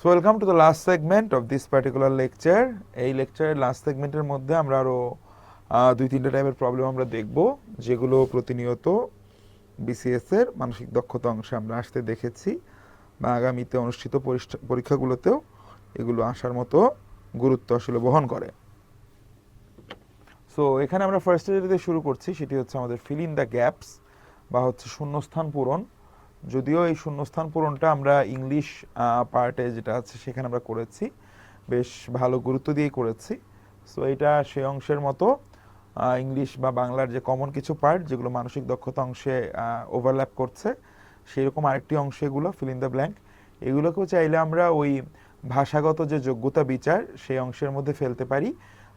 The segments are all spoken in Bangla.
So welcome to the last segment of this particular lecture এই লেকচারের লাস্ট সেগমেন্টের মধ্যে আমরা আরও দুই, তিনটা টাইপের প্রবলেম আমরা দেখব, যেগুলো প্রতিনিয়ত বিসিএস এর মানসিক দক্ষতা অংশে আমরা আসতে দেখেছি বা আগামীতে অনুষ্ঠিত পরীক্ষাগুলোতেও এগুলো আসার মতো গুরুত্ব আসলে বহন করে। সো এখানে আমরা ফার্স্ট যেটা শুরু করছি সেটি হচ্ছে আমাদের ফিল ইন দ্য গ্যাপস বা হচ্ছে শূন্যস্থান পূরণ। যদিও এই শূন্যস্থান পূরণটা আমরা ইংলিশ পার্টে যেটা আছে সেখানে আমরা করেছি। বেশ ভালো গুরুত্ব দিয়েই করেছি। সো এটা সেই অংশের মতো ইংলিশ বা বাংলার যে কমন কিছু পার্ট যেগুলো মানসিক দক্ষতা অংশে ওভারল্যাপ করছে, সেরকম আরেকটি অংশ এগুলো ফিল ইন দ্য ব্ল্যাঙ্ক এগুলোকেও চাইলে আমরা ওই ভাষাগত যে যোগ্যতা বিচার, সেই অংশের মধ্যে ফেলতে পারি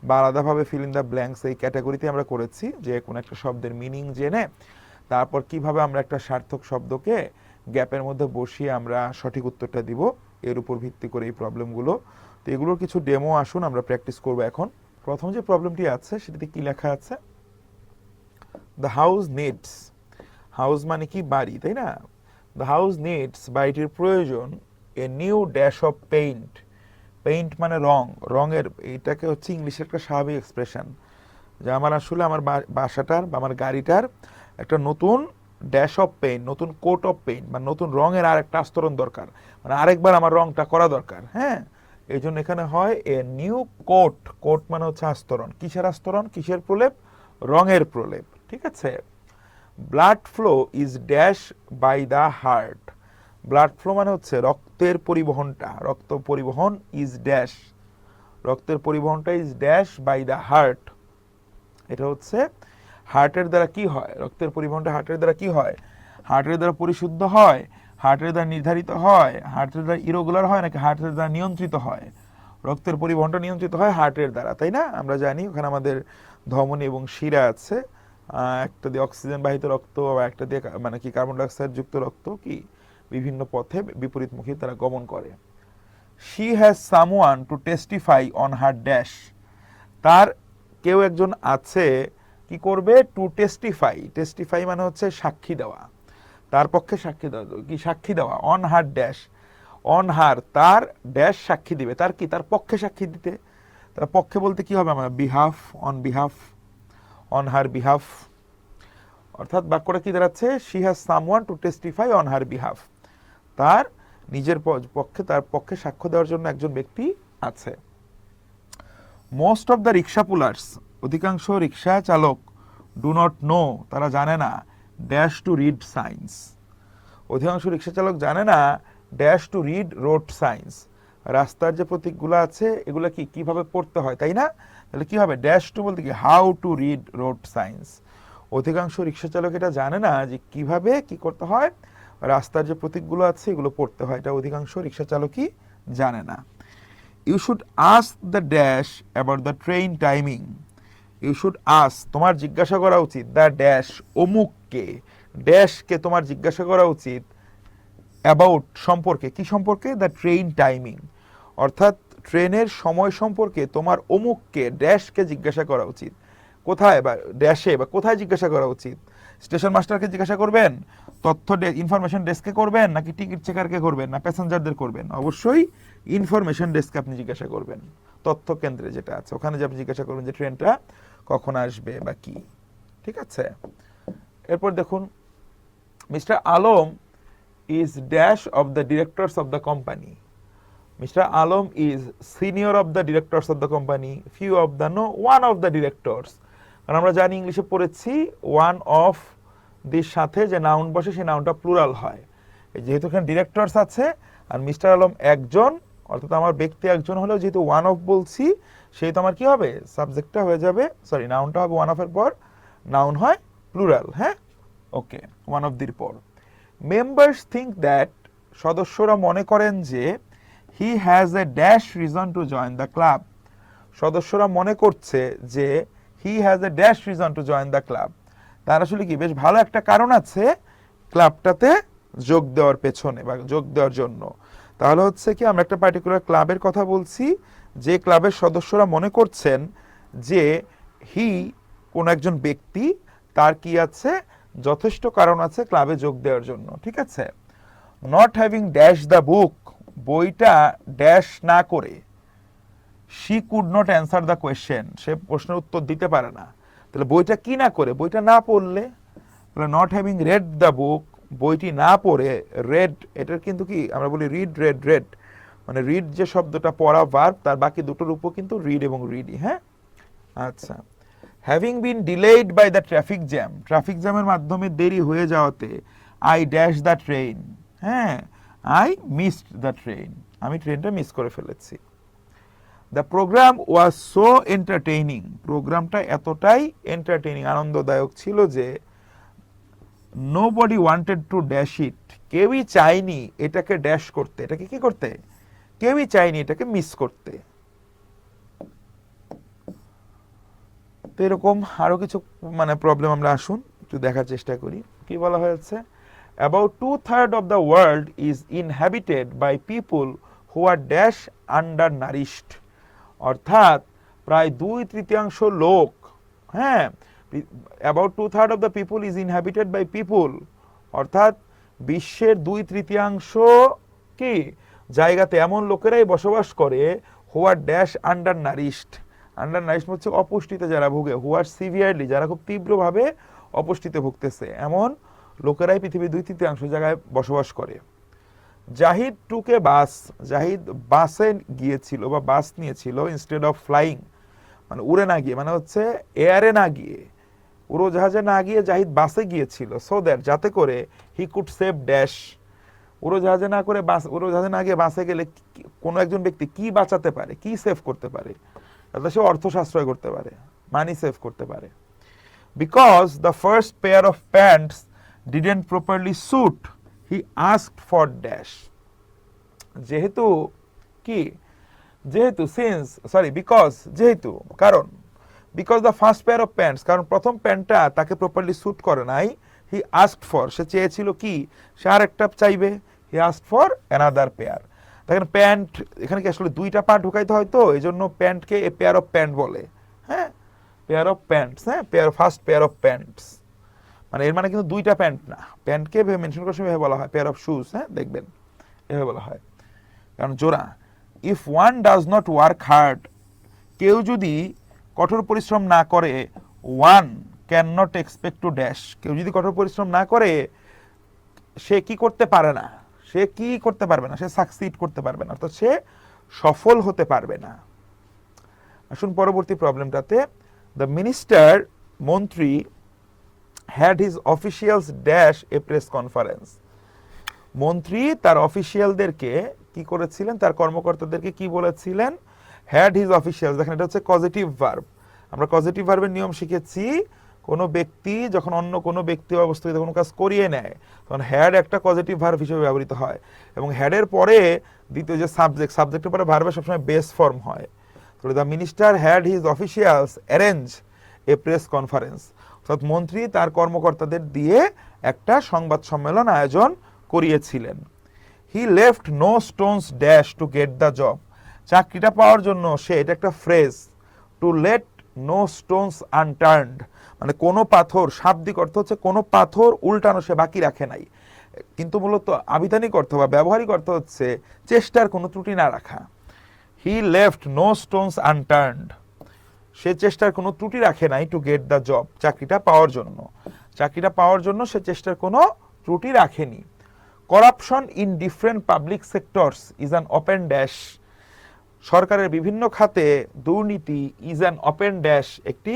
বা আলাদাভাবে ফিল ইন দ্য ব্ল্যাঙ্কস এই ক্যাটাগরিতে আমরা করেছি যে কোনো একটা শব্দের মিনিং জেনে তারপর কীভাবে আমরা একটা সার্থক শব্দকে গ্যাপের মধ্যে বসিয়ে আমরা সঠিক উত্তরটা দিব, এর উপর ভিত্তি করে এই প্রবলেমগুলো। তো এগুলোর কিছু ডেমো আসুন, আমরা প্র্যাকটিস করব এখন। প্রথম যে প্রবলেমটি আছে, সেটাতে কি লেখা আছে? দ্য হাউস নিডস হাউস মানে কি বাড়ি, তাই না? দ্য হাউস নিডস বাড়িটির প্রয়োজন a new dash of paint paint মানে রং, রঙের, এটাকে হচ্ছে ইংলিশের একটা স্বাভাবিক এক্সপ্রেশন যে আমার আসলে আমার বাসাটার বা আমার গাড়িটার একটা নতুন ড্যাশ অফ পেইন্ট নতুন কোট অফ পেইন্ট বা নতুন রঙের আর একটা আস্তরণ দরকার। মানে আরেকবার আমার রংটা করা দরকার হ্যাঁ? এই জন্য এখানে হয় এ নিউ কোট কোট মানে হচ্ছে আস্তরণ। কিসের আস্তরণ? কিসের প্রলেপ? রঙের প্রলেপ, ঠিক আছে? Blood flow is dash by the heart blood flow মানে হচ্ছে রক্তের পরিবহনটা, রক্ত পরিবহন ইজ ড্যাশ রক্তের পরিবহনটা is dash by the heart এটা হচ্ছে হার্টের দ্বারা কি হয়? রক্তের পরিবহনটা হার্টের দ্বারা কি হয়? হার্টের দ্বারা পরিশুদ্ধ হয়? হার্টের দ্বারা নির্ধারিত হয়? হার্টের দ্বারা ইরোগুলার হয় নাকি হার্টের দ্বারা নিয়ন্ত্রিত হয়? রক্তের পরিবহনটা নিয়ন্ত্রিত হয় হার্টের দ্বারা, তাই না? আমরা জানি ওখানে আমাদের ধমনী এবং শিরা আছে। একটা দিয়ে অক্সিজেন বাহিত রক্ত বা একটা দিয়ে মানে কি কার্বন ডাইঅক্সাইড যুক্ত রক্ত কি? বিভিন্ন পথে বিপরীতমুখী তারা গমন করে। She has someone to testify on her dash তার কেউ একজন আছে কি করবে? টু টেস্টিফাই টেস্টিফাই মানে হচ্ছে সাক্ষী দেওয়া। তার পক্ষে সাক্ষী দেওয়া। কি সাক্ষী দেওয়া? On her dash on her তার ড্যাশ সাক্ষী দিবে। তার কি? তার পক্ষে সাক্ষী দিতে। তার পক্ষে বলতে কি হবে? আমার behalf on behalf on her behalf অর্থাৎ বাক্যটা কি দাঁড়াচ্ছে? She has someone to testify on her behalf তার নিজের পক্ষে, তার পক্ষে সাক্ষ্য দেওয়ার জন্য একজন ব্যক্তি আছে। Most of the rickshaw pullers অধিকাংশ রিক্সা চালক ডু নট নো তারা জানে না ড্যাশ টু রিড সাইন্স অধিকাংশ রিক্সা চালক জানে না dash to read road signs রাস্তার যে প্রতীকগুলো আছে, এগুলো কি, কীভাবে পড়তে হয়, তাই না? তাহলে কি হবে? ড্যাশ টু বলতে কি? How to read road signs অধিকাংশ রিক্সা চালক এটা জানে না যে কীভাবে কি করতে হয়, রাস্তার যে প্রতীকগুলো আছে, এগুলো পড়তে হয়, এটা অধিকাংশ রিক্সা চালকই জানে না। You should ask the dash about the train timing you should ask তোমার জিজ্ঞাসা করা উচিত দ্য ড্যাশ অমুককে, ড্যাশকে তোমার জিজ্ঞাসা করা উচিত অ্যাবাউট সম্পর্কে, কি সম্পর্কে? দ্য ট্রেন টাইমিং অর্থাৎ ট্রেনের সময় সম্পর্কে তোমার অমুককে, ড্যাশকে জিজ্ঞাসা করা উচিত। কোথায় বা, ড্যাশে বা কোথায় জিজ্ঞাসা করা উচিত? স্টেশন মাস্টারকে জিজ্ঞাসা করবেন? তথ্য ইনফরমেশন ডেস্কে করবেন? নাকি টিকিট চেকারকে করবেন? না প্যাসেঞ্জারদের করবেন? অবশ্যই ইনফরমেশন ডেস্কে আপনি জিজ্ঞাসা করবেন। তথ্য কেন্দ্রে যেটা আছে, ওখানে যে আপনি জিজ্ঞাসা করবেন যে ট্রেনটা কখন আসবে বা কি, ঠিক আছে? এরপর দেখুন, mister Alam is dash of the directors of the company mister Alam is senior of the directors of the company few of the no one of the directors কারণ আমরা জানি ইংলিশে পড়েছি ওয়ান অফ দির সাথে যে নাউন বসে সেই নাউনটা প্লুরাল হয়। যেহেতু এখানে ডিরেক্টরস আছে, আর মিস্টার আলম একজন অর্থাৎ আমার ব্যক্তি একজন হলেও যেহেতু ওয়ান অফ বলছি, সেহেতু আমার কি হবে? সাবজেক্টটা হয়ে যাবে সরি নাউনটা হবে ওয়ান অফের পর নাউন হয় প্লুরাল হ্যাঁ? ওকে ওয়ান অফ দির পর। মেম্বার্স থিঙ্ক দ্যাট সদস্যরা মনে করেন যে he has a dash reason to join the club সদস্যরা মনে করছে যে he has a dash reason to join the club তার আসলে কি, বেশ ভালো একটা কারণ আছে ক্লাবটাতে যোগ দেওয়ার পেছনে বা যোগ দেওয়ার জন্য। তাহলে হচ্ছে কি, আমরা একটা পার্টিকুলার ক্লাবের কথা বলছি, যে ক্লাবের সদস্যরা মনে করছেন যে হি কোন একজন ব্যক্তি, তার কি আছে, যথেষ্ট কারণ আছে ক্লাবে যোগ দেওয়ার জন্য, ঠিক আছে? Not having dash the book বইটা ড্যাশ না করে she could not answer the question সে প্রশ্নের উত্তর দিতে পারে না। তাহলে বইটা কি না করে? বইটা না পড়লে not having read the book বইটি না পড়ে রেড এটার কিন্তু কি, আমরা বলি রিড রেড রেড মানে রিড যে শব্দটা পড়া ভার্ব তার বাকি দুটোর উপর কিন্তু রিড এবং রিডি হ্যাঁ? আচ্ছা। Having been delayed by the traffic jam traffic জ্যামের মাধ্যমে দেরি হয়ে যাওয়াতে আই ড্যাশ দ্য ট্রেন হ্যাঁ? আই মিসড দ্য ট্রেন আমি ট্রেনটা মিস করে ফেলেছি। The program was so entertaining প্রোগ্রামটা এতটাই এন্টারটেইনিং আনন্দদায়ক ছিল যে nobody wanted to dash it কেউই চায়নি এটাকে ড্যাশ করতে। এটাকে কি করতে? কেউই চায়নি এটাকে মিস করতে। তো এরকম আরও কিছু মানে প্রবলেম আমরা আসুন, একটু দেখার চেষ্টা করি। কি বলা হয়েছে? About two third of the world is inhabited by people who are dash undernourished অর্থাৎ, প্রায় দুই তৃতীয়াংশ লোক হ্যাঁ about two third of the people is inhabited by people অর্থাৎ বিশ্বের দুই তৃতীয়াংশ কি? জায়গাতে এমন লোকেরাই বসবাস করে where dash undernourished undernourish হচ্ছে অপুষ্টিতে যারা ভুগে হোয়ার সিভিয়ারলি যারা খুব তীব্রভাবে অপুষ্টিতে ভুগতেছে। এমন লোকেরাই পৃথিবীর দুই তৃতীয়াংশ জায়গায় বসবাস করে। জাহিদ টুকে বাস জাহিদ বাসে গিয়েছিল বা বাস নিয়েছিল ইনস্টেড অফ ফ্লাইং মানে উড়ে না গিয়ে মানে হচ্ছে এয়ারে না গিয়ে। উড়োজাহাজে না গিয়ে জাহিদ বাসে গিয়েছিল। সো দ্যাট যাতে করে হি কুড সেভ ড্যাশ উড়োজাহাজে না করে বাস উড়োজাহাজে না গিয়ে বাসে গেলে কোনো একজন ব্যক্তি কি বাঁচাতে পারে? কি সেভ করতে পারে? তাতে সে অর্থ সাশ্রয় করতে পারে। মানি সেভ করতে পারে। Because the first pair of pants didn't properly suit he asked for dash যেহেতু কি? যেহেতু সিন্স সরি বিকজ যেহেতু, কারণ because the first pair of pants কারণ প্রথম প্যান্টটা তাকে প্রপারলি স্যুট করে নাই হি আস্কড ফর সে চেয়েছিল কি, সে আর একটা চাইবে he asked for another pair দেখেন, প্যান্ট, এখানে কি আসলে দুইটা পা ঢুকাইতে হয় তো? এই জন্য প্যান্টকে এ পেয়ার অফ প্যান্ট বলে। হ্যাঁ? পেয়ার অফ প্যান্টস হ্যাঁ? Pair first pair of pants মানে এর মানে কিন্তু দুইটা প্যান্ট না। প্যান্টকে মেনশন করার সময় বলা হয়। পেয়ার অফ শুজ হ্যাঁ? দেখবেন, এভাবে বলা হয়। কারণ জোড়া if one does not work hard কেউ যদি কঠোর পরিশ্রম না করে one can not expect to dash কেউ যদি কঠোর পরিশ্রম না করে, সে কি করতে পারে না? সে কি করতে পারবে না? সে সাকসিড করতে পারবে না। অর্থাৎ সে সফল হতে পারবে না। আসুন পরবর্তী প্রবলেমটাতে দ্য মিনিস্টার মন্ত্রী had his officials dash a press conference মন্ত্রী তার অফিসিয়ালদেরকে কি করেছিলেন? তার কর্মকর্তাদেরকে কি বলেছিলেন? হ্যাড হিজ অফিসিয়ালস দেখেন এটা হচ্ছে পজিটিভ ভার্ব আমরা পজিটিভ ভার্বের নিয়ম শিখেছি, কোনো ব্যক্তি যখন অন্য কোনো ব্যক্তি বা বস্তুকে কোনো কাজ করিয়ে নেয়, তখন হ্যাড একটা পজিটিভ ভার্ব হিসেবে ব্যবহৃত হয়। এবং হ্যাডের পরে দ্বিতীয় যে সাবজেক্ট সাবজেক্টের পরে ভার্বের সবসময় বেস ফর্ম হয়। তাহলে the minister had his officials arrange a press conference অর্থাৎ মন্ত্রী তার কর্মকর্তাদের দিয়ে একটা সংবাদ সম্মেলন আয়োজন করিয়েছিলেন। He left no stones dash to get the job চাকরিটা পাওয়ার জন্য সে, এটা একটা phrase to let no stones unturned মানে কোনো পাথর, শাব্দিক অর্থ হচ্ছে কোনো পাথর উল্টানো সে বাকি রাখে নাই। কিন্তু মূলত আবিধানিক অর্থ বা ব্যবহারিক অর্থ হচ্ছে চেষ্টার কোনো ত্রুটি না রাখা। He left no stones unturned সে চেষ্টার কোনো ত্রুটি রাখে নাই টু গেট দ্য জব চাকরিটা পাওয়ার জন্য। চাকরিটা পাওয়ার জন্য সে চেষ্টার কোনো ত্রুটি রাখেনি। Corruption in different public sectors is an open dash সরকারের বিভিন্ন খাতে দুর্নীতি ইজ অ্যান ওপেন ড্যাশ একটি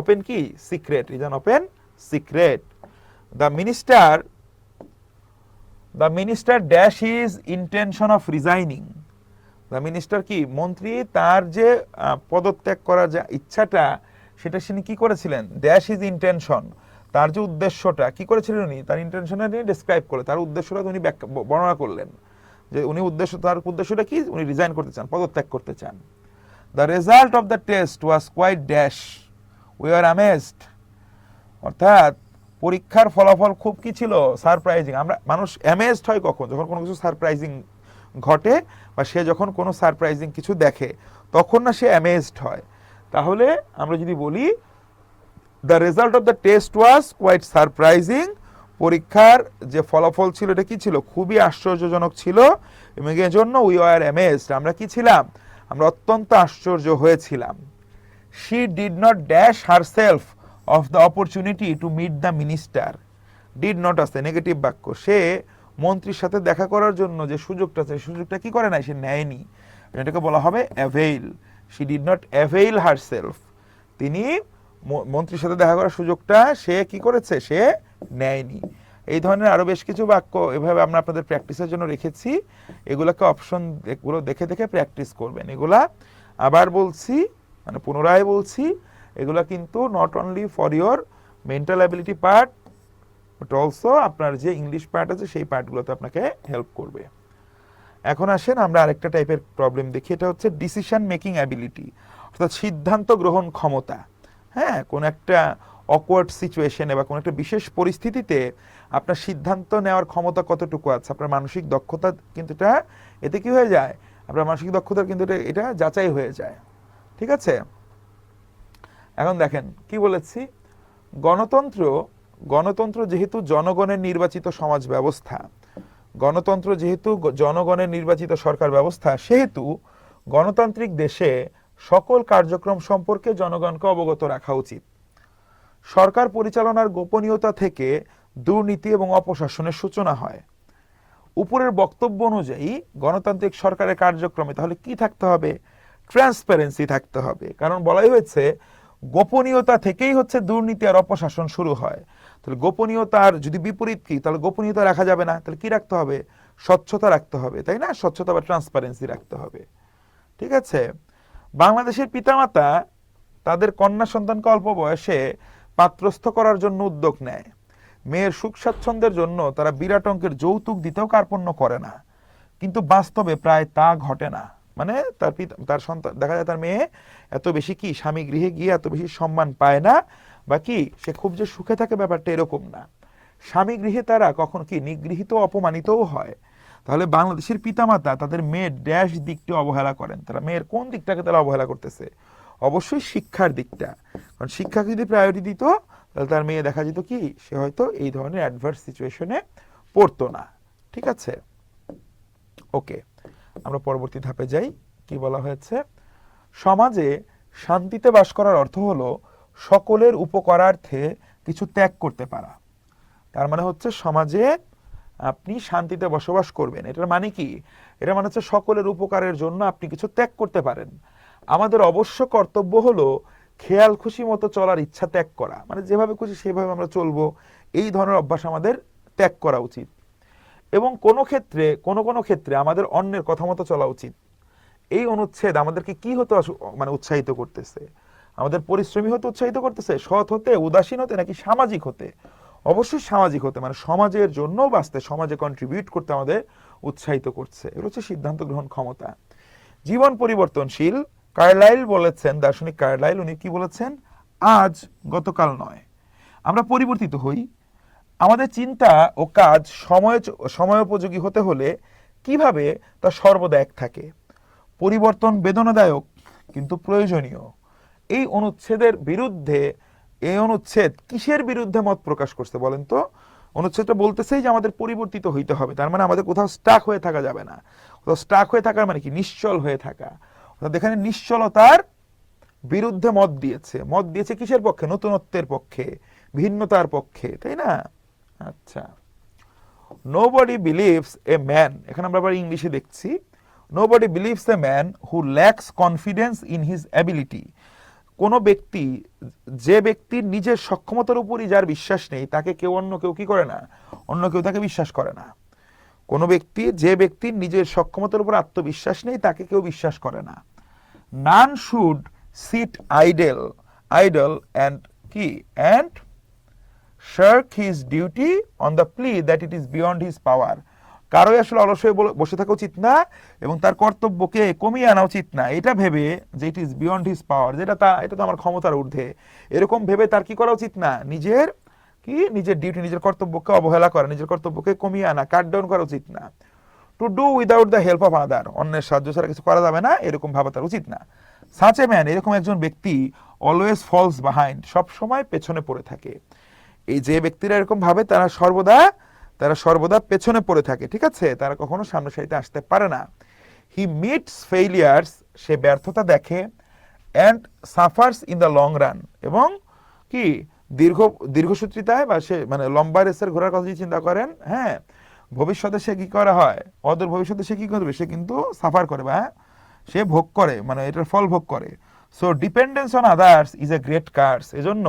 ওপেন কি? Secret is an open secret the minister the minister dash is intention of resigning the minister কি? মন্ত্রী তার যে পদত্যাগ করার যে ইচ্ছাটা, সেটা তিনি কি করেছিলেন? ড্যাশ ইজ ইন্টেনশন তার যে উদ্দেশ্যটা, কি করেছিলেন উনি? তার ইন্টেনশনটা নিয়ে ডিসক্রাইব করে তার উদ্দেশ্যটা উনি বর্ণনা করলেন। যে উনি উদ্দেশ্য, তার উদ্দেশ্যটা কি? উনি রিজাইন করতে চান, পদত্যাগ করতে চান। The result of the test was quite dash we are amazed অর্থাৎ পরীক্ষার ফলাফল খুব কি ছিল? সারপ্রাইজিং আমরা, মানুষ অ্যামেজড হয় কখন? যখন কোনো কিছু সারপ্রাইজিং ঘটে বা সে যখন কোনো সারপ্রাইজিং কিছু দেখে, তখন না সে অ্যামেজড হয়। তাহলে আমরা যদি বলি the result of the test was quite surprising পরীক্ষার যে ফলাফল ছিল, এটা কি ছিল? খুবই আশ্চর্যজনক ছিল। এবং এর জন্য উই আর অ্যামেজড আমরা কি ছিলাম? আমরা অত্যন্ত আশ্চর্য হয়েছিলাম। She did not dash herself of the opportunity to meet the minister did not আসে নেগেটিভ বাক্য। সে মন্ত্রীর সাথে দেখা করার জন্য যে সুযোগটা আছে সুযোগটা কি করে নাই? সে নেয়নি। এটাকে বলা হবে avail she did not avail herself তিনি মন্ত্রীর সাথে দেখা করার সুযোগটা সে কি করেছে? সে নেয়নি। এই ধরনের আরও বেশ কিছু বাক্য এভাবে আমরা আপনাদের প্র্যাকটিসের জন্য রেখেছি। এগুলোকে অপশন এগুলো দেখে দেখে প্র্যাকটিস করবেন। এগুলা আবার বলছি মানে পুনরায় বলছি, এগুলা কিন্তু not only for your mental ability part but also আপনার যে ইংলিশ পার্ট আছে সেই পার্টগুলোতে আপনাকে হেল্প করবে। এখন আসেন, আমরা আরেকটা টাইপের প্রবলেম দেখি। এটা হচ্ছে ডিসিশন মেকিং অ্যাবিলিটি অর্থাৎ সিদ্ধান্ত গ্রহণ ক্ষমতা। হ্যাঁ কোন একটা অকওয়ার্ড সিচুয়েশনে বা কোন একটা বিশেষ পরিস্থিতিতে আপনার সিদ্ধান্ত নেওয়ার ক্ষমতা কতটুকু আছে? আপনার মানসিক দক্ষতা কিন্তু এটা, এতে কি হয়ে যায়? আপনার মানসিক দক্ষতার কিন্তু এটা এটা যাচাই হয়ে যায়। ঠিক আছে? এখন দেখেন, কি বলেছি? গণতন্ত্র গণতন্ত্র যেহেতু জনগণের নির্বাচিত সমাজ ব্যবস্থা, গণতন্ত্র যেহেতু জনগণের নির্বাচিত সরকার ব্যবস্থা, সেহেতু গণতান্ত্রিক দেশে সকল কার্যক্রম সম্পর্কে জনগণকে অবগত রাখা উচিত। সরকার পরিচালনার গোপনীয়তা থেকে দুর্নীতি এবং অপশাসনের সূচনা হয়। উপরের বক্তব্য অনুযায়ী, গণতান্ত্রিক সরকারের কার্যক্রমে তাহলে কি থাকতে হবে? ট্রান্সপারেন্সি থাকতে হবে। কারণ বলাই হয়েছে, গোপনীয়তা থেকেই হচ্ছে দুর্নীতি আর অপশাসন শুরু হয়। তাহলে গোপনীয়তার যদি বিপরীত কি, তাহলে গোপনীয়তা রাখা যাবে না। তাহলে কি রাখতে হবে? স্বচ্ছতা রাখতে হবে, তাই না? স্বচ্ছতা বা ট্রান্সপারেন্সি রাখতে হবে। ঠিক আছে? বাংলাদেশের পিতামাতা, তাদের কন্যা সন্তানকে অল্প বয়সে পাত্রস্থ করার জন্য উদ্যোগ নেয়। মেয়ের সুখ স্বাচ্ছন্দ্যের জন্য তারা বিরাট অঙ্কের যৌতুক দিতেও কার্পণ্য করে না। কিন্তু বাস্তবে প্রায় তা ঘটে না। মানে তার পিতা তার সন্তান দেখা যায় তার মেয়ে এত বেশি কি স্বামী গৃহে গিয়ে এত বেশি সম্মান পায় না? বা কি সে খুব যে সুখে থাকে ব্যাপারটা এরকম না। স্বামী গৃহে তারা কখন কি নিগৃহীত অপমানিতও হয়? তাহলে বাংলাদেশের পিতামাতা তাদের মেয়ের ড্যাশ দিকটি অবহেলা করেন। তারা মেয়ের কোন দিকটাকে তারা অবহেলা করতেছে? অবশ্যই শিক্ষার দিকটা। কারণ শিক্ষাকে যদি প্রায়োরিটি দিত, তাহলে তার মেয়ে দেখা যেত কি, সে হয়তো এই ধরনের অ্যাডভার্স সিচুয়েশনে পড়তো না। ঠিক আছে? ওকে আমরা পরবর্তী ধাপে যাই। কি বলা হয়েছে? সমাজে শান্তিতে বাস করার অর্থ হলো সকলের উপকারার্থে কিছু ত্যাগ করতে পারা। তার মানে হচ্ছে সমাজে আপনি শান্তিতে বসবাস করবেন। এটার মানে কি? এটা মানে হচ্ছে সকলের উপকারের জন্য আপনি কিছু ত্যাগ করতে পারেন। আমাদের অবশ্য কর্তব্য হলো খেয়াল খুশি মতো চলার ইচ্ছা ত্যাগ করা। মানে যেভাবে খুশি সেভাবে আমরা চলবো। এই ধরনের অভ্যাস আমাদের ত্যাগ করা উচিত। এবং কোনো ক্ষেত্রে, কোনো কোনো ক্ষেত্রে আমাদের অন্যের কথা মতো চলা উচিত। এই অনুচ্ছেদ আমাদেরকে কি হতে মানে উৎসাহিত করতেছে? আমাদের পরিশ্রমী হতে উৎসাহিত করতেছে? সৎ হতে, উদাসীন হতে, নাকি সামাজিক হতে? অবশ্যই সামাজিক হতে মানে সমাজের জন্য বাঁচতে, সমাজে কন্ট্রিবিউট করতে আমাদের উৎসাহিত করছে। এগুলো হচ্ছে সিদ্ধান্ত গ্রহণ ক্ষমতা। জীবন পরিবর্তনশীল কার্লাইল বলেছেন, দার্শনিক কার্লাইল, উনি কি বলেছেন? আজ গতকাল নয়। আমরা পরিবর্তিত হই। আমাদের চিন্তা ও কাজ সময় সময়োপযোগী হতে হলে কীভাবে তা সর্বদা এক থাকে? পরিবর্তন বেদনাদায়ক, কিন্তু প্রয়োজনীয়। এই অনুচ্ছেদের বিরুদ্ধে, এই অনুচ্ছেদ কিসের বিরুদ্ধে মত প্রকাশ করছে বলেন তো? অনুচ্ছেদটা বলতেছেই যে আমাদের পরিবর্তিত হইতে হবে। তার মানে আমাদের কোথাও স্টাক হয়ে থাকা যাবে না। কোথাও স্টাক হয়ে থাকার মানে কি? নিশ্চল হয়ে থাকা। এখানে নিশ্চলতার বিরুদ্ধে মত দিয়েছে। মত দিয়েছে কিসের পক্ষে? নতুনত্বের পক্ষে, ভিন্নতার পক্ষে, তাই না? আচ্ছা। Nobody believes a man এখানে আমরা আবার ইংলিশে দেখছি nobody believes a man who lacks confidence in his ability কোনো ব্যক্তি, যে ব্যক্তির নিজের সক্ষমতার উপরই যার বিশ্বাস নেই, তাকে কেউ অন্য কেউ কি করে না? অন্য কেউ তাকে বিশ্বাস করে না। কোনো ব্যক্তি, যে ব্যক্তির নিজের সক্ষমতার উপর আত্মবিশ্বাস নেই, তাকে কেউ বিশ্বাস করে না। None should sit idle idle and কি and shirk his duty on the plea that it is beyond his power কারোই আসলে অলস হয়ে বসে থাকা উচিত না, এবং তার কর্তব্যকে কমিয়ে আনা উচিত না। এটা ভেবে যে it is beyond his power যেটা তা, এটা তো আমার ক্ষমতার ঊর্ধ্বে। এরকম ভেবে তার কি করা উচিত না? নিজের কি? নিজের ডিউটি নিজের কর্তব্যকে অবহেলা করা, নিজের কর্তব্যকে কমিয়ে আনা কাট ডাউন করা উচিত না। To do without the help of other অন্যের সাহায্য ছাড়া কিছু করা যাবে না, এরকম ভাবা তার উচিত না। সাচ এ ম্যান, এরকম একজন ব্যক্তি অলওয়েজ ফলস বাহাইন্ড সব সময় পেছনে পড়ে থাকে। এই যে ব্যক্তিরা এরকম ভাবে, তারা সর্বদা তারা সর্বদা পেছনে পড়ে থাকে, ঠিক আছে? তারা কখনো সামনে সারিতে আসতে পারে না। হি মিটস ফেইলিয়ার্স সে ব্যর্থতা দেখে and suffers in the long run এবং কি? দীর্ঘ, দীর্ঘসূত্রিতায় বা সে মানে লম্বা রেসের ঘোরার কথা যদি চিন্তা করেন হ্যাঁ ভবিষ্যতে সে কি করা হয়? অদূর ভবিষ্যতে সে কি করবে? সে কিন্তু সাফার করে বা সে ভোগ করে মানে এটার ফল ভোগ করে। So dependence on others is a great curse এজন্য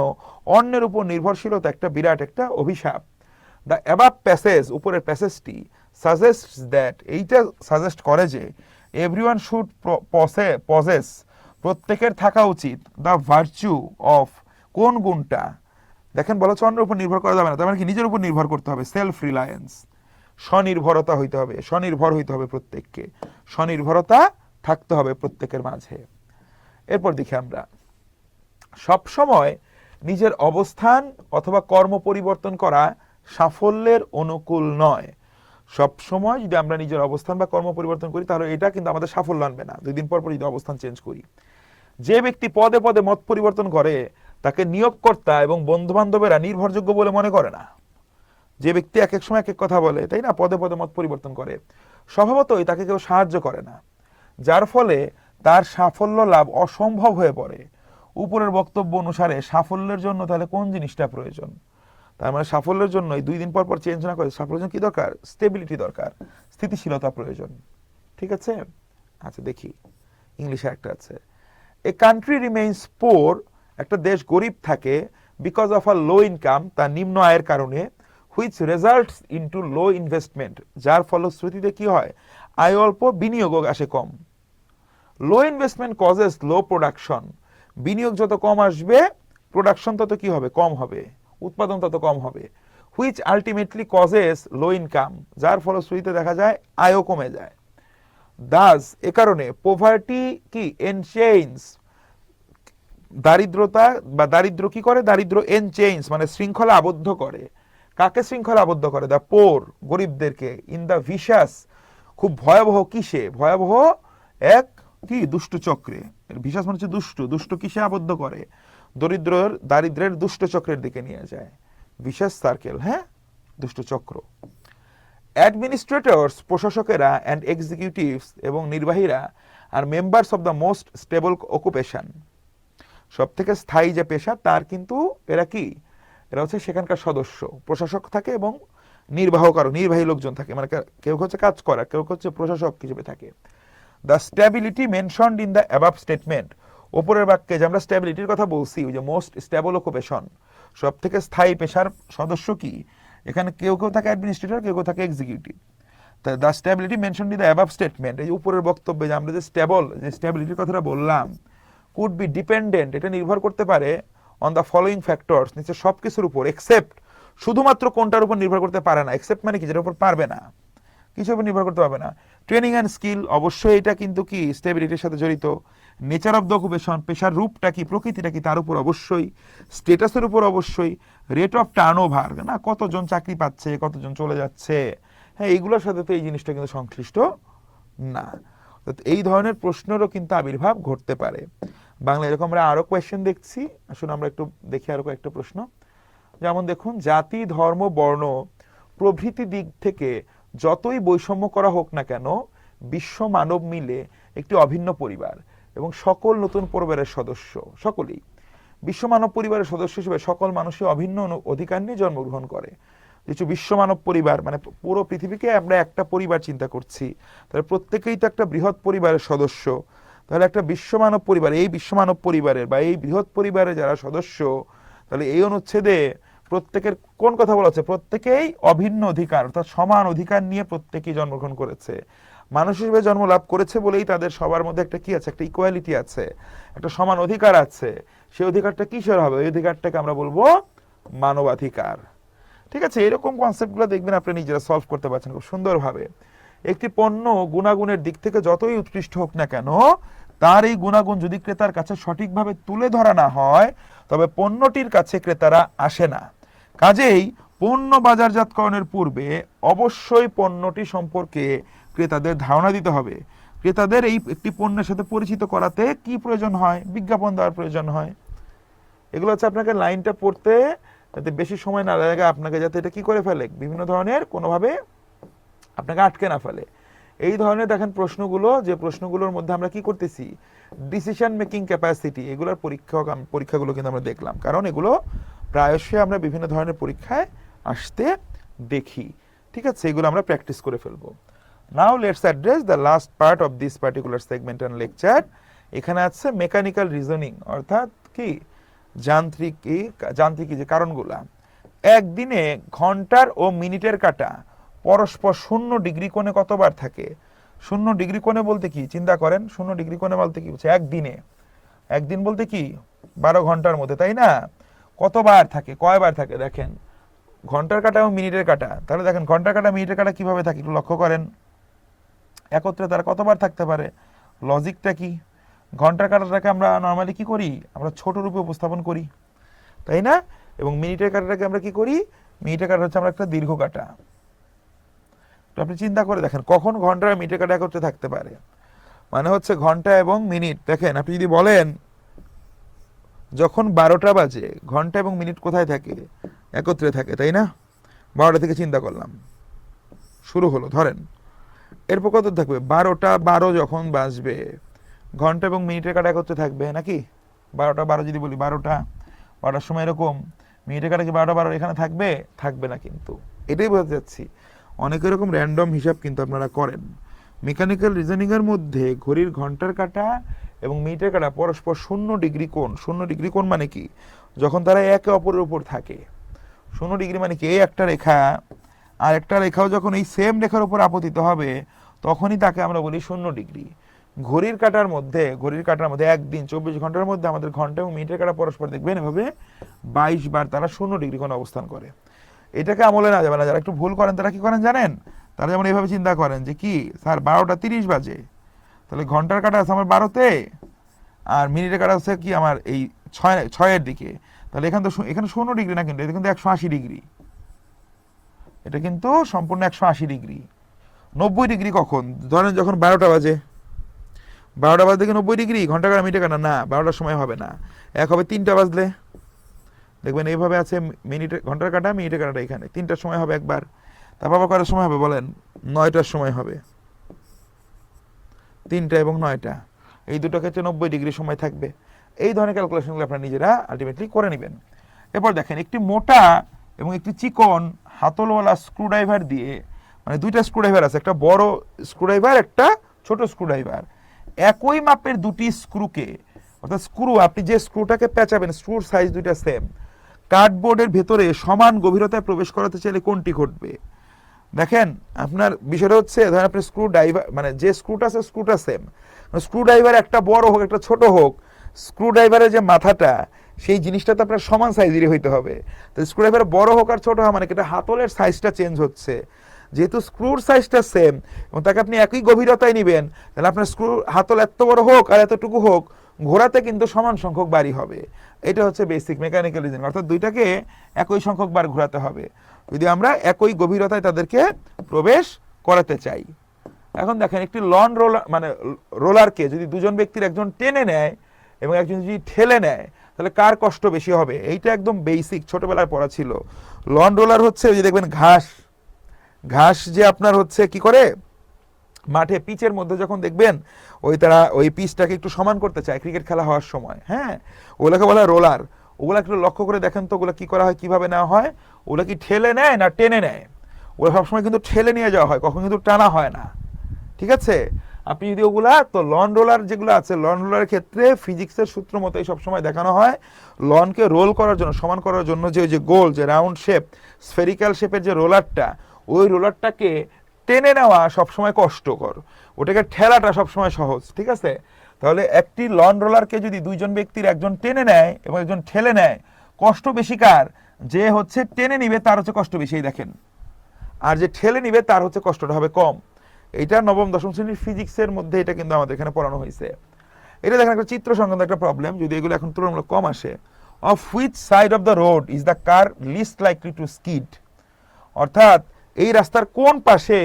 অন্যের উপর নির্ভরশীলতা একটা বিরাট একটা অভিশাপ। দ্য অ্যাবাব প্যাসেজ উপরের প্যাসেজটি সাজেস্ট দ্যাট এইটা সাজেস্ট করে যে এভরিওয়ান শুড পসে পজেস প্রত্যেকের থাকা উচিত দ্য ভার্চু অফ কোন গুণটা? দেখেন বলা অন্যের উপর নির্ভর করা যাবে না, তার মানে কি? নিজের উপর নির্ভর করতে হবে সেলফ রিলায়েন্স স্বনির্ভরতা হইতে হবে, স্বনির্ভর হইতে হবে প্রত্যেককে। স্বনির্ভরতা থাকতে হবে প্রত্যেকের মাঝে। এরপর দেখি আমরা সব সময় নিজের অবস্থান অথবা কর্ম পরিবর্তন করা সাফল্যের অনুকূল নয়। সব সময় যদি আমরা নিজের অবস্থান বা কর্ম পরিবর্তন করি, তাহলে এটা কিন্তু আমাদের সাফল্য আনবে না। দুই দিন পর পর যদি অবস্থান চেঞ্জ করি। যে ব্যক্তি পদে পদে মত পরিবর্তন করে, তাকে নিয়োগকর্তা এবং বন্ধু বান্ধবেরা নির্ভরযোগ্য বলে মনে করে না। যে ব্যক্তি এক এক সময় এক এক কথা বলে, তাই না? পদে পদে মত পরিবর্তন করে। স্বভাবতই তাকে কেউ সাহায্য করে না। যার ফলে তার সাফল্য লাভ অসম্ভব হয়ে পড়ে। উপরের বক্তব্য অনুসারে সাফল্যের জন্য তাহলে কোন জিনিসটা প্রয়োজন? তার মানে সাফল্যের জন্য দুই দিন পর পর চেঞ্জ না করে সাফল্যের জন্য কি দরকার? স্টেবিলিটি দরকার। স্থিতিশীলতা প্রয়োজন। ঠিক আছে? আচ্ছা দেখি। ইংলিশে একটা আছে। এ কান্ট্রি রিমেইনস পোর একটা দেশ গরিব থাকে because of a low income তার নিম্ন আয়ের কারণে which results into low investment যার ফলশ্রুতিতে কি হয়? আয় অল্প, বিনিয়োগ আসে কম। Low investment causes low production বিনিয়োগ যত কম আসবে প্রোডাকশন তত কি হবে? কম হবে। উৎপাদন তত কম হবে। Which ultimately causes low income যার ফলশ্রুতিতে দেখা যায়, আয়ও কমে যায়। দাস এ কারণে পোভার্টি কি? এনচেইনস দারিদ্রতা বা দারিদ্র কি করে? দারিদ্র এনচেইনস মানে শৃঙ্খলা আবদ্ধ করে। কাকে শৃঙ্খলা আবদ্ধ করে? দ্য পোর গরিবদেরকে। ইন দ্য ভিশাস খুব ভয়াবহ কিসে? ভয়াবহ এক কি? দুষ্ট চক্রে। ভিশাস মানে হচ্ছে দুষ্ট। দুষ্ট কিসে আবদ্ধ করে? দরিদ্রের, দারিদ্রের দুষ্ট চক্রের দিকে নিয়ে যায়। ভিশাস সার্কেল হ্যাঁ? দুষ্ট চক্র। অ্যাডমিনিস্ট্রেটরস প্রশাসকেরা অ্যান্ড এক্সিকিউটিভস এবং নির্বাহীরা আর members of the most stable occupation সব থেকে স্থায়ী যে পেশা, তার কিন্তু এরা কি? এরা হচ্ছে সেখানকার সদস্য। প্রশাসক থাকে এবং নির্বাহকারক নির্বাহী লোকজন থাকে। মানে কেউ হচ্ছে কাজ করা, কেউ হচ্ছে প্রশাসক হিসেবে থাকে। The stability mentioned in the above statement ওপরের বাক্যে যে আমরা স্ট্যাবিলিটির কথা বলছি, ওই যে মোস্ট স্টেবল অকুপেশন সব থেকে স্থায়ী পেশার সদস্য কি? এখানে কেউ কেউ থাকে অ্যাডমিনিস্ট্রেটর কেউ কেউ থাকে executive the stability mention in the above statement এই উপরের বক্তব্যে যে আমরা যে স্ট্যাবল যে স্ট্যাবিলিটির কথাটা বললাম কুড বি ডিপেন্ডেন্ট এটা নির্ভর করতে পারে অন দ্য ফলোয়িং ফ্যাক্টরস নিচে সব কিছুর উপর এক্সেপ্ট শুধুমাত্র কোনটার উপর নির্ভর করতে পারে না। এক্সেপ্ট মানে কি? যেটার উপর পারবে না। কিছুর উপর নির্ভর করতে পারবে না? ট্রেনিং অ্যান্ড স্কিল অবশ্যই এটা কিন্তু কি? স্টেবিলিটির সাথে জড়িত। নেচার অফ দ্য অকুপেশন পেশার রূপটা কি? প্রকৃতিটা কি? তার উপর অবশ্যই। স্টেটাসের উপর অবশ্যই। রেট অফ টার্ন ওভার না? কতজন চাকরি পাচ্ছে? কতজন চলে যাচ্ছে? হ্যাঁ এইগুলোর সাথে তো এই জিনিসটা কিন্তু সংশ্লিষ্ট না। এই ধরনের প্রশ্নেরও কিন্তু আবির্ভাব ঘটতে পারে। বাংলা এরকম আমরা আরও কোয়েশ্চেন দেখছি। আসলে আমরা একটু দেখি আরও কয়েকটা প্রশ্ন। যেমন দেখুন, জাতি, ধর্ম, বর্ণ প্রভৃতি দিক থেকে যতই বৈষম্য করা হোক না কেন, বিশ্ব মানব মিলে একটি অভিন্ন পরিবার এবং সকল নতুন পরিবারের সদস্য, সকলেই। বিশ্ব মানব পরিবারের সদস্য হিসেবে সকল মানুষই অভিন্ন অধিকার নিয়ে জন্মগ্রহণ করে। কিছু বিশ্ব মানব পরিবার মানে পুরো পৃথিবীকে আমরা একটা পরিবার চিন্তা করছি, তাহলে প্রত্যেকেই তো একটা বৃহৎ পরিবারের সদস্য। তাহলে একটা বিশ্বমানব পরিবার, এই বিশ্বমানব পরিবারের বা এই বৃহৎ পরিবারের যারা সদস্য, তাহলে এই অনুচ্ছেদে প্রত্যেকের কোন কথা বলা হচ্ছে? প্রত্যেকেই অভিন্ন অধিকার, অর্থাৎ সমান অধিকার নিয়ে প্রত্যেকেই জন্মগ্রহণ করেছে। মানুষ হিসেবে জন্ম লাভ করেছে বলেই তাদের সবার মধ্যে একটা কি আছে? একটা ইকুয়ালিটি আছে, একটা সমান অধিকার আছে। সেই অধিকারটা কিসের হবে? ওই অধিকারটাকে আমরা বলব মানবাধিকার। ঠিক আছে? এরকম কনসেপ্টগুলো দেখবেন আপনি নিজেরা সলভ করতে পারছেন খুব সুন্দরভাবে। একটি পণ্য গুণাগুণের দিক থেকে যতই উৎকৃষ্ট হোক না কেন তার এই গুণাগুণ যদি ক্রেতার কাছে সঠিকভাবে তুলে ধরা না হয়, তবে পণ্যটির কাছে ক্রেতারা আসে না। কাজেই পণ্য বাজারজাতকরণের পূর্বে অবশ্যই পণ্যটি সম্পর্কে ক্রেতাদের ধারণা দিতে হবে। ক্রেতাদের এই একটি পণ্যের সাথে পরিচিত করাতে কি প্রয়োজন হয়? বিজ্ঞাপন দেওয়ার প্রয়োজন হয়। এগুলো হচ্ছে আপনাকে লাইনটা পড়তে, যাতে বেশি সময় না লাগে আপনাকে, যাতে এটা কি করে ফেলে? বিভিন্ন ধরনের কোনোভাবে আপনাকে আটকে না ফেলে। এই ধরনের দেখেন প্রশ্নগুলো, যে প্রশ্নগুলোর মধ্যে আমরা কি করতেছি? ডিসিশন মেকিং ক্যাপাসিটি এগুলোর পরীক্ষা পরীক্ষাগুলো কিন্তু আমরা দেখলাম। কারণ এগুলো প্রায়শই আমরা বিভিন্ন ধরনের পরীক্ষায় আসতে দেখি। ঠিক আছে? এগুলো আমরা প্র্যাকটিস করে ফেলব। Now let's address the last part of this particular segment and lecture এখানে আছে মেকানিক্যাল রিজনিং অর্থাৎ কি? যান্ত্রিক যান্ত্রিকী যে কারণগুলা। একদিনে ঘণ্টার ও মিনিটের কাটা পরস্পর শূন্য ডিগ্রি কোণে কতবার থাকে? শূন্য ডিগ্রি কোণে বলতে কি? চিন্তা করেন, শূন্য ডিগ্রি কোণে বলতে কি বলছে? একদিনে। একদিন বলতে কি? বারো ঘণ্টার মধ্যে, তাই না? কতবার থাকে? কয়বার থাকে? দেখেন, ঘণ্টার কাটা এবং মিনিটের কাটা। তাহলে দেখেন, ঘণ্টার কাটা, মিনিটের কাটা কীভাবে থাকে? একটু লক্ষ্য করেন। একত্রে তারা কতবার থাকতে পারে? লজিকটা কি? ঘণ্টার কাটাটাকে আমরা নর্মালি কি করি? আমরা ছোট রূপে উপস্থাপন করি। তাই না? এবং মিনিটের কাটাটাকে আমরা কি করি? মিনিটের কাটা হচ্ছে আমরা একটা দীর্ঘ কাটা। তো আপনি চিন্তা করে দেখেন, কখন ঘণ্টা আর মিনিটের কাটা একত্রে থাকতে পারে? মানে হচ্ছে ঘণ্টা এবং মিনিট। দেখেন, আপনি যদি বলেন, যখন বারোটা বাজে, ঘণ্টা এবং মিনিট কোথায় থাকে? একত্রে থাকে, তাই না? বারোটা থেকে চিন্তা করলাম। শুরু হলো, ধরেন। এরপর কত থাকবে? বারোটা বারো যখন বাজবে, ঘণ্টা এবং মিনিটের কাটা একত্রে থাকবে নাকি? বারোটা বারো যদি বলি, বারোটা, বারোটার সময় এরকম, মিনিটের কাটা কি বারোটা বারো এখানে থাকবে? থাকবে না কিন্তু। এটাই বোঝাতে যাচ্ছি অনেক এরকম র্যান্ডম হিসাব কিন্তু আপনারা করেন। মেকানিক্যাল রিজনিংয়ের মধ্যে ঘড়ির ঘণ্টার কাটা এবং মিনিটের কাটা পরস্পর শূন্য ডিগ্রি কোণ। শূন্য ডিগ্রি কোণ মানে কি? যখন তারা একে অপরের উপর থাকে। শূন্য ডিগ্রি মানে কি? এই একটা রেখা আর একটা রেখাও যখন এই সেম রেখার উপর আপতিত হবে, তখনই তাকে আমরা বলি শূন্য ডিগ্রি। ঘড়ির কাটার মধ্যে, ঘড়ির কাটার মধ্যে একদিন, চব্বিশ ঘণ্টার মধ্যে আমাদের ঘণ্টা এবং মিনিটের কাটা পরস্পর দেখবেন এভাবে বাইশ বার তারা শূন্য ডিগ্রি কোণ অবস্থান করে। এটাকে আমলে না যাবে না। যারা একটু ভুল করেন, তারা কি করেন জানেন? তারা যেমন এইভাবে চিন্তা করেন যে কি, স্যার, বারোটা তিরিশ বাজে। তাহলে ঘণ্টার কাটা আছে আমার বারোতে, আর মিনিটের কাটা আছে কি আমার এই ছয়, ছয়ের দিকে। তাহলে এখানে তো এখানে শূন্য ডিগ্রি না কিন্তু এটা কিন্তু একশো আশি ডিগ্রি। এটা কিন্তু সম্পূর্ণ একশো আশি ডিগ্রি। নব্বই ডিগ্রি কখন? ধরেন যখন বারোটা বাজে। বারোটা বাজে থেকে নব্বই ডিগ্রি, ঘণ্টা কাটা মিনিটে কাটা না, বারোটার সময় হবে না। এক হবে তিনটা বাজলে। দেখবেন এইভাবে আছে, মিনিটে, ঘণ্টার কাটা মিনিটে কাটাটা এখানে। তিনটার সময় হবে একবার। তারপর আবার কটার সময় হবে বলেন? নয়টার সময় হবে। তিনটা এবং নয়টা। এই দুটো ক্ষেত্রে নব্বই ডিগ্রি সময় থাকবে। এই ধরনের ক্যালকুলেশনগুলো আপনারা নিজেরা আলটিমেটলি করে নেবেন। এরপর দেখেন, একটি মোটা এবং একটি চিকন হাতলওয়ালা স্ক্রুড্রাইভার দিয়ে মানে দুইটা স্ক্রুড্রাইভার আছে, একটা বড় স্ক্রুড্রাইভার একটা ছোট স্ক্রুড্রাইভার একই মাপের দুটি স্ক্রুকে অর্থাৎ স্ক্রু আপনি যে স্ক্রুটাকে পেঁচাবেন স্ক্রুর সাইজ দুইটা সেম কার্ডবোর্ডের ভেতরে সমান গভীরতায় প্রবেশ করাতে চাইলে কোনটি ঘটবে? দেখেন, আপনার বিষয়টা হচ্ছে, ধরেন আপনি স্ক্রু ড্রাইভার মানে যে স্ক্রুটা আছে স্ক্রুটা সেম স্ক্রু ড্রাইভার একটা বড় হোক, একটা ছোট হোক স্ক্রু ড্রাইভারের যে মাথাটা, সেই জিনিসটা তো আপনার সমান সাইজেরই হইতে হবে। তো স্ক্রু ড্রাইভার বড় হোক আর ছোট হোক মানে এটা হাতলের সাইজটা চেঞ্জ হচ্ছে। যেহেতু স্ক্রুর সাইজটা সেম এবং তাকে আপনি একই গভীরতায় নেবেন, তাহলে আপনার স্ক্রু হাতল এত বড় হোক আর এতটুকু হোক ঘোরাতে কিন্তু সমান সংখ্যক বারই হবে। এটা হচ্ছে বেসিক মেকানিক্যাল রিজন অর্থাৎ দুইটাকে একই সংখ্যক বার ঘোরাতে হবে। যদি আমরা একই গভীরতায় তাদেরকে প্রবেশ করাতে চাই। এখন দেখেন, একটি লন রোলার মানে রোলারকে যদি দুজন ব্যক্তির একজন টেনে নেয় এবং একজন যদি ঠেলে নেয়, তাহলে কার কষ্ট বেশি হবে? এইটা একদম বেসিক ছোটবেলায় পড়া ছিল। লন রোলার হচ্ছে ওই যে দেখবেন ঘাস। ঘাস যে আপনার হচ্ছে কি করে? মাঠে, পিচের মধ্যে যখন দেখবেন, ওই তারা ওই পিচটাকে একটু সমান করতে চায় ক্রিকেট খেলা হওয়ার সময় হ্যাঁ? ওগুলোকে বলা রোলার। ওগুলো একটু লক্ষ্য করে দেখেন তো ওগুলো কী করা হয়, কীভাবে নেওয়া হয়। ওগুলো কি ঠেলে নেয় না টেনে নেয়? ওগুলো সবসময় কিন্তু ঠেলে নিয়ে যাওয়া হয়, কখন কিন্তু টানা হয় না। ঠিক আছে? আপনি যদি ওগুলা, তো লন রোলার যেগুলো আছে, লন রোলারের ক্ষেত্রে ফিজিক্সের সূত্র মতোই সবসময় দেখানো হয়। লনকে রোল করার জন্য, সমান করার জন্য যে, ওই যে গোল, যে রাউন্ড শেপ, স্ফেরিক্যাল শেপের যে রোলারটা, ওই রোলারটাকে টেনে নেওয়া সবসময় কষ্টকর। ওটাকে ঠেলাটা সবসময় সহজ, ঠিক আছে? তাহলে একটি লন রোলারকে যদি দুইজন ব্যক্তির একজন টেনে নেয় এবং একজন ঠেলে নেয়, কষ্ট বেশি কার? যে হচ্ছে টেনে নিবে, তার হচ্ছে কষ্ট বেশি দেখেন। আর যে ঠেলে নিবে, তার হচ্ছে কষ্টটা হবে কম। এটা নবম, দশম শ্রেণির ফিজিক্সের মধ্যে এটা কিন্তু আমাদের এখানে পড়ানো হয়েছে। এটা দেখেন একটা চিত্র সংক্রান্ত একটা প্রবলেম যদি এগুলো এখন তুলনামূলক কম আসে। Of which side of the road is the car least likely to skid অর্থাৎ এই রাস্তার কোন পাশে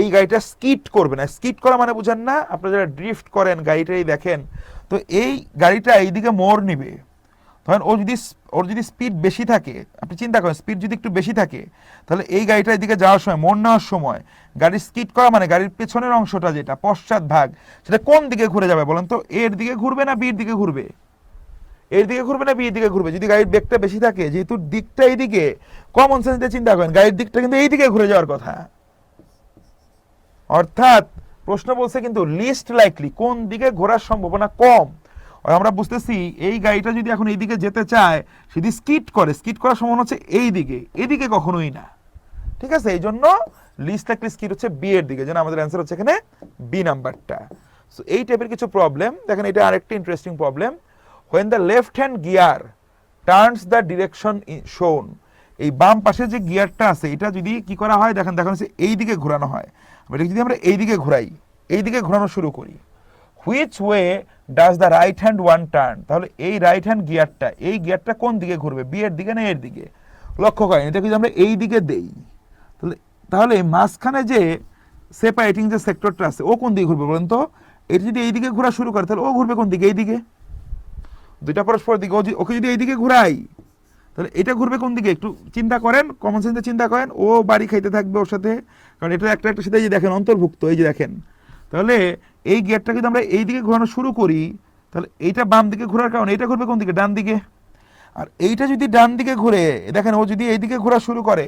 এই গাড়িটা স্কিড করবে না? স্কিড করা মানে বুঝেন না, আপনারা যারা ড্রিফট করেন গাড়িটাই দেখেন, তো এই গাড়িটা এইদিকে মোড় নিবে। ধরেন ও যদি ওর যদি স্পিড বেশি থাকে, আপনি চিন্তা করেন স্পিড যদি একটু বেশি থাকে, তাহলে এই গাড়িটা এদিকে যাওয়ার সময়, মোড় নেওয়ার সময়, গাড়ির স্কিড করা মানে গাড়ির পেছনের অংশটা যেটা, পশ্চাৎ ভাগ, সেটা কোন দিকে ঘুরে যাবে বলেন তো? এর দিকে ঘুরবে না বির দিকে ঘুরবে? এর দিকে ঘুরবে না বির দিকে ঘুরবে? যদি গাড়ির বেগটা বেশি থাকে, যেহেতু দিকটা এইদিকে কমন সেন্স দিয়ে চিন্তা করেন, গাড়ির দিকটা কিন্তু এইদিকে ঘুরে যাওয়ার কথা। অর্থাৎ প্রশ্ন বলছে কিন্তু লিস্ট লাইকলি কোন দিকে ঘোরার সম্ভাবনা কম? আমরা বুঝতেছি এই গাড়িটা যদি এখন এইদিকে যেতে চায় যদি স্কিড করে। স্কিড করার সম্ভাবনা হচ্ছে এই দিকে এদিকে কখনোই না। ঠিক আছে? এই জন্য লিস্ট লাইকলি স্কিড হচ্ছে বি এর দিকে। যেন আমাদের অ্যান্সার হচ্ছে এখানে বি নাম্বারটা সো এই টাইপের কিছু প্রবলেম দেখেন, এটা আরেকটা interesting problem when the left hand gear turns the direction shown এই বাম পাশে যে গিয়ারটা আছে, এটা যদি কি করা হয়, দেখেন, দেখানো এই দিকে ঘোরানো হয়। এটা যদি আমরা এই দিকে ঘোরাই, এই দিকে ঘোরানো শুরু করি। Which way does the right hand one turn তাহলে এই রাইট হ্যান্ড গিয়ারটা এই গিয়ারটা কোন দিকে ঘুরবে বি এর দিকে না এর দিকে? লক্ষ্য করেন, এটা যদি আমরা এই দিকে দেই, তাহলে তাহলে মাঝখানে যে সেপারেটিং যে সেক্টরটা আছে, ও কোন দিকে ঘুরবে বলেন তো? এটা যদি এই দিকে ঘোরা শুরু করে, তাহলে ও ঘুরবে কোন দিকে? এই দিকে। দুইটা পরস্পর দিকে ওকে যদি এইদিকে ঘুরাই, তাহলে এটা ঘুরবে কোন দিকে? একটু চিন্তা করেন কমন সেন্সে চিন্তা করেন, ও বাড়ি খাইতে থাকবে ওর সাথে, কারণ এটা একটা একটা সাথে যে দেখেন, অন্তর্ভুক্ত, এই যে দেখেন। তাহলে এই গিয়ারটা যদি আমরা এই দিকে ঘোরানো শুরু করি, তাহলে এইটা বাম দিকে ঘোরার কারণে এইটা ঘুরবে কোন দিকে? ডান দিকে। আর এইটা যদি ডান দিকে ঘুরে, দেখেন, ও যদি এইদিকে ঘোরা শুরু করে,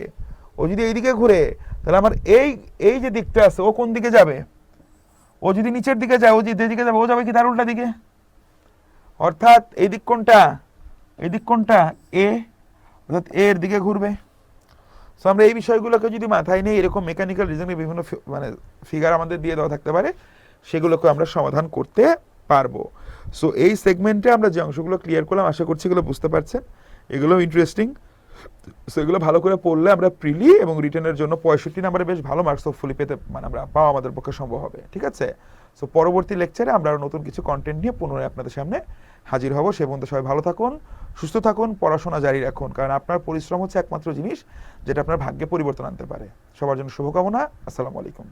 ও যদি এইদিকে ঘুরে, তাহলে আমার এই এই যে দিকটা আছে, ও কোন দিকে যাবে? ও যদি নিচের দিকে যায়, ও যদি এদিকে যাবে, ও যাবে কি তার উল্টা দিকে? অর্থাৎ এই কোনটা? এই দিক কোনটা? এ অর্থাৎ এ এর দিকে ঘুরবে। সো আমরা এই বিষয়গুলোকে যদি মাথায় নিয়ে এরকম মেকানিক্যাল রিজনে বিভিন্ন মানে ফিগার আমাদের দিয়ে দেওয়া থাকতে পারে, সেগুলোকে আমরা সমাধান করতে পারব। সো এই সেগমেন্টে আমরা যে অংশগুলো ক্লিয়ার করলাম, আশা করছি এগুলো বুঝতে পারছেন। এগুলো ইন্টারেস্টিং সো এগুলো ভালো করে পড়লে আমরা প্রিলি এবং রিটেনের জন্য পঁয়ষট্টি নাম্বারে বেশ ভালো মার্কস ফুলি পেতে মানে আমরা পাওয়া আমাদের পক্ষে সম্ভব হবে। ঠিক আছে? সো পরবর্তী লেকচারে আমরা আরও নতুন কিছু কন্টেন্ট নিয়ে পুনরায় আপনাদের সামনে হাজির হব। সে পর্যন্ত সবাই ভালো থাকুন, সুস্থ থাকুন, পড়াশোনা জারি রাখুন। কারণ আপনার পরিশ্রম হচ্ছে একমাত্র জিনিস যেটা আপনার ভাগ্যে পরিবর্তন আনতে পারে। সবার জন্য শুভকামনা। আসসালামু আলাইকুম।